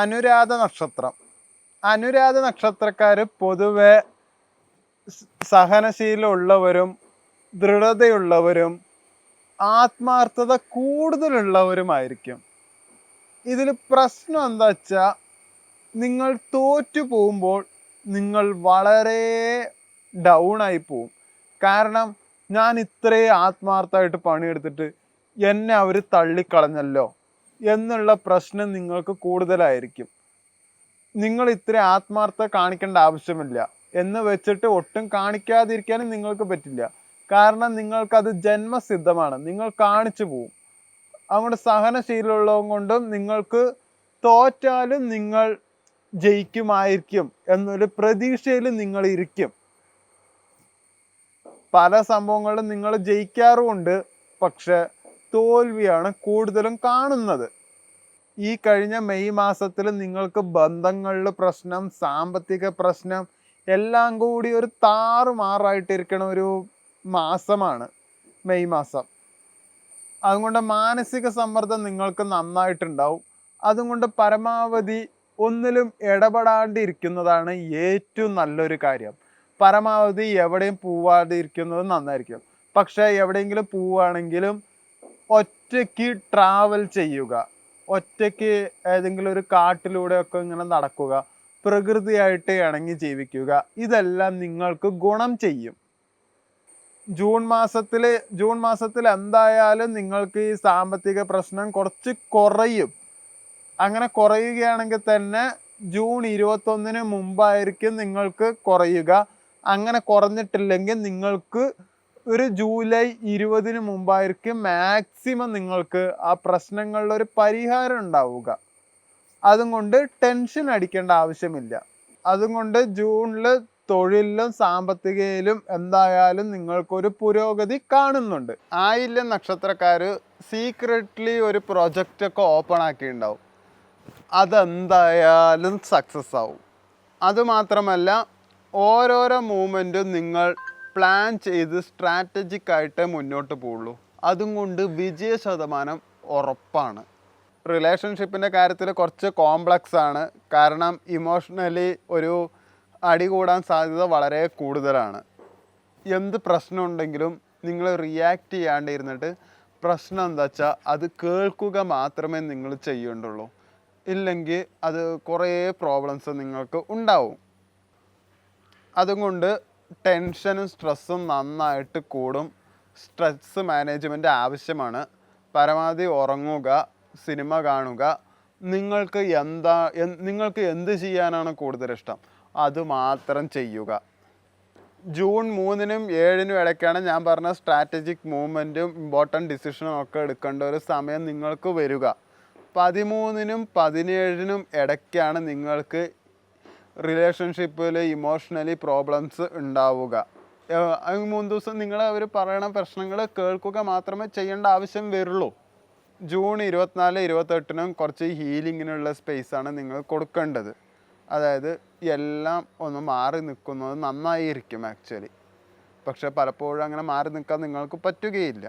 അനുരാധ നക്ഷത്രം. അനുരാധ നക്ഷത്രക്കാർ പൊതുവെ സഹനശീലമുള്ളവരും ദൃഢതയുള്ളവരും ആത്മാർത്ഥത കൂടുതലുള്ളവരുമായിരിക്കും. ഇതിൽ പ്രശ്നം എന്താ വെച്ചാൽ നിങ്ങൾ തോറ്റു പോകുമ്പോൾ നിങ്ങൾ വളരെ ഡൗൺ ആയി പോവും. കാരണം ഞാൻ ഇത്രയും ആത്മാർത്ഥമായിട്ട് പണിയെടുത്തിട്ട് എന്നെ അവർ തള്ളിക്കളഞ്ഞല്ലോ. എന്നുള്ള പ്രശ്നം നിങ്ങൾക്ക് കൂടുതലായിരിക്കും. നിങ്ങൾ ഇത്ര ആത്മാർത്ഥത കാണിക്കേണ്ട ആവശ്യമില്ല. എന്ന് വെച്ചിട്ട് ഒട്ടും കാണിക്കാതിരിക്കാനും നിങ്ങൾക്ക് പറ്റില്ല. കാരണം നിങ്ങൾക്കത് ജന്മസിദ്ധമാണ്. നിങ്ങൾ കാണിച്ചു പോവും. അതുകൊണ്ട് സഹനശീലമുള്ളത് കൊണ്ടും നിങ്ങൾക്ക് തോറ്റാലും നിങ്ങൾ ജയിക്കുമായിരിക്കും എന്നൊരു പ്രതീക്ഷയിൽ നിങ്ങൾ ഇരിക്കും. പല സംഭവങ്ങളിലും നിങ്ങൾ ജയിക്കാറുമുണ്ട്. പക്ഷെ തോൽവിയാണ് കൂടുതലും കാണുന്നത്. ഈ കഴിഞ്ഞ മെയ് മാസത്തിൽ നിങ്ങൾക്ക് ബന്ധങ്ങളിൽ പ്രശ്നം സാമ്പത്തിക പ്രശ്നം എല്ലാം കൂടി ഒരു താറുമാറായിട്ടിരിക്കണ ഒരു മാസമാണ് മെയ് മാസം. അതുകൊണ്ട് മാനസിക സമ്മർദ്ദം നിങ്ങൾക്ക് നന്നായിട്ടുണ്ടാവും. അതുകൊണ്ട് പരമാവധി ഒന്നിലും ഇടപെടാണ്ടിരിക്കുന്നതാണ് ഏറ്റവും നല്ലൊരു കാര്യം. പരമാവധി എവിടെയും പോവാതിരിക്കുന്നത് നന്നായിരിക്കും. പക്ഷേ എവിടെയെങ്കിലും പോവുകയാണെങ്കിലും ഒറ്റയ്ക്ക് ട്രാവൽ ചെയ്യുക. ഒറ്റയ്ക്ക് ഏതെങ്കിലും ഒരു കാട്ടിലൂടെ ഒക്കെ ഇങ്ങനെ നടക്കുക. പ്രകൃതിയായിട്ട് ഇണങ്ങി ജീവിക്കുക. ഇതെല്ലാം നിങ്ങൾക്ക് ഗുണം ചെയ്യും. ജൂൺ മാസത്തിൽ ജൂൺ മാസത്തിൽ എന്തായാലും നിങ്ങൾക്ക് ഈ സാമ്പത്തിക പ്രശ്നം കുറച്ച് കുറയും. അങ്ങനെ കുറയുകയാണെങ്കിൽ തന്നെ ജൂൺ ഇരുപത്തൊന്നിന് മുമ്പായിരിക്കും നിങ്ങൾക്ക് കുറയുക. അങ്ങനെ കുറഞ്ഞിട്ടില്ലെങ്കിൽ നിങ്ങൾക്ക് ഒരു ജൂലൈ ഇരുപതിന് മുമ്പായിരിക്കും മാക്സിമം നിങ്ങൾക്ക് ആ പ്രശ്നങ്ങളുടെ ഒരു പരിഹാരം ഉണ്ടാവുക. അതും കൊണ്ട് ടെൻഷൻ അടിക്കേണ്ട ആവശ്യമില്ല. അതും കൊണ്ട് ജൂണിൽ തൊഴിലിലും സാമ്പത്തികയിലും എന്തായാലും നിങ്ങൾക്കൊരു പുരോഗതി കാണുന്നുണ്ട്. ആയില്ല നക്ഷത്രക്കാർ സീക്രട്ട്ലി ഒരു പ്രൊജക്റ്റ് ഒക്കെ ഓപ്പൺ ആക്കിയിട്ടുണ്ടാവും. അതെന്തായാലും സക്സസ് ആവും. അതുമാത്രമല്ല ഓരോരോ മൂമെന്റും നിങ്ങൾ പ്ലാൻ ചെയ്ത് സ്ട്രാറ്റജിക് ആയിട്ട് മുന്നോട്ട് പോവുള്ളൂ. അതും കൊണ്ട് വിജയ ശതമാനം ഉറപ്പാണ്. റിലേഷൻഷിപ്പിന്റെ കാര്യത്തിൽ കുറച്ച് കോംപ്ലക്സ് ആണ്. കാരണം ഇമോഷണലി ഒരു അടി കൂടാൻ സാധ്യത വളരെ കൂടുതലാണ്. എന്ത് പ്രശ്നം ഉണ്ടെങ്കിലും നിങ്ങൾ റിയാക്ട് ചെയ്യാണ്ടിരുന്നിട്ട് പ്രശ്നം എന്താ വെച്ചാൽ അത് കേൾക്കുക മാത്രമേ നിങ്ങൾ ചെയ്യേണ്ടുള്ളൂ. ഇല്ലെങ്കിൽ അത് കുറേ പ്രോബ്ലംസ് നിങ്ങൾക്ക് ഉണ്ടാവും. അതുകൊണ്ട് ടെൻഷനും സ്ട്രെസ്സും നന്നായിട്ട് കൂടും. സ്ട്രെസ് മാനേജ്മെന്റ് ആവശ്യമാണ്. പരമാവധി ഉറങ്ങുക സിനിമ കാണുക. നിങ്ങൾക്ക് എന്താ നിങ്ങൾക്ക് എന്ത് ചെയ്യാനാണ് കൂടുതൽ ഇഷ്ടം? അത് മാത്രം ചെയ്യുക. ജൂൺ മൂന്നിനും ഏഴിനും ഇടയ്ക്കാണ് ഞാൻ പറഞ്ഞ സ്ട്രാറ്റജിക് മൂവ്മെന്റും ഇമ്പോർട്ടന്റ് ഡിസിഷനും ഒക്കെ എടുക്കേണ്ട ഒരു സമയം നിങ്ങൾക്ക് വരിക. പതിമൂന്നിനും പതിനേഴിനും ഇടയ്ക്കാണ് നിങ്ങൾക്ക് റിലേഷൻഷിപ്പിൽ ഇമോഷണലി പ്രോബ്ലംസ് ഉണ്ടാവുക. മൂന്ന് ദിവസം നിങ്ങൾ അവർ പറയണ പ്രശ്നങ്ങൾ കേൾക്കുക മാത്രമേ ചെയ്യേണ്ട ആവശ്യം വരുള്ളൂ. ജൂൺ ഇരുപത്തിനാല് ഇരുപത്തെട്ടിനും കുറച്ച് ഹീലിങ്ങിനുള്ള സ്പേസാണ് നിങ്ങൾ കൊടുക്കേണ്ടത്. അതായത് എല്ലാം ഒന്ന് മാറി നിൽക്കുന്നത് നന്നായിരിക്കും ആക്ച്വലി പക്ഷെ പലപ്പോഴും അങ്ങനെ മാറി നിൽക്കാൻ നിങ്ങൾക്ക് പറ്റുകയില്ല.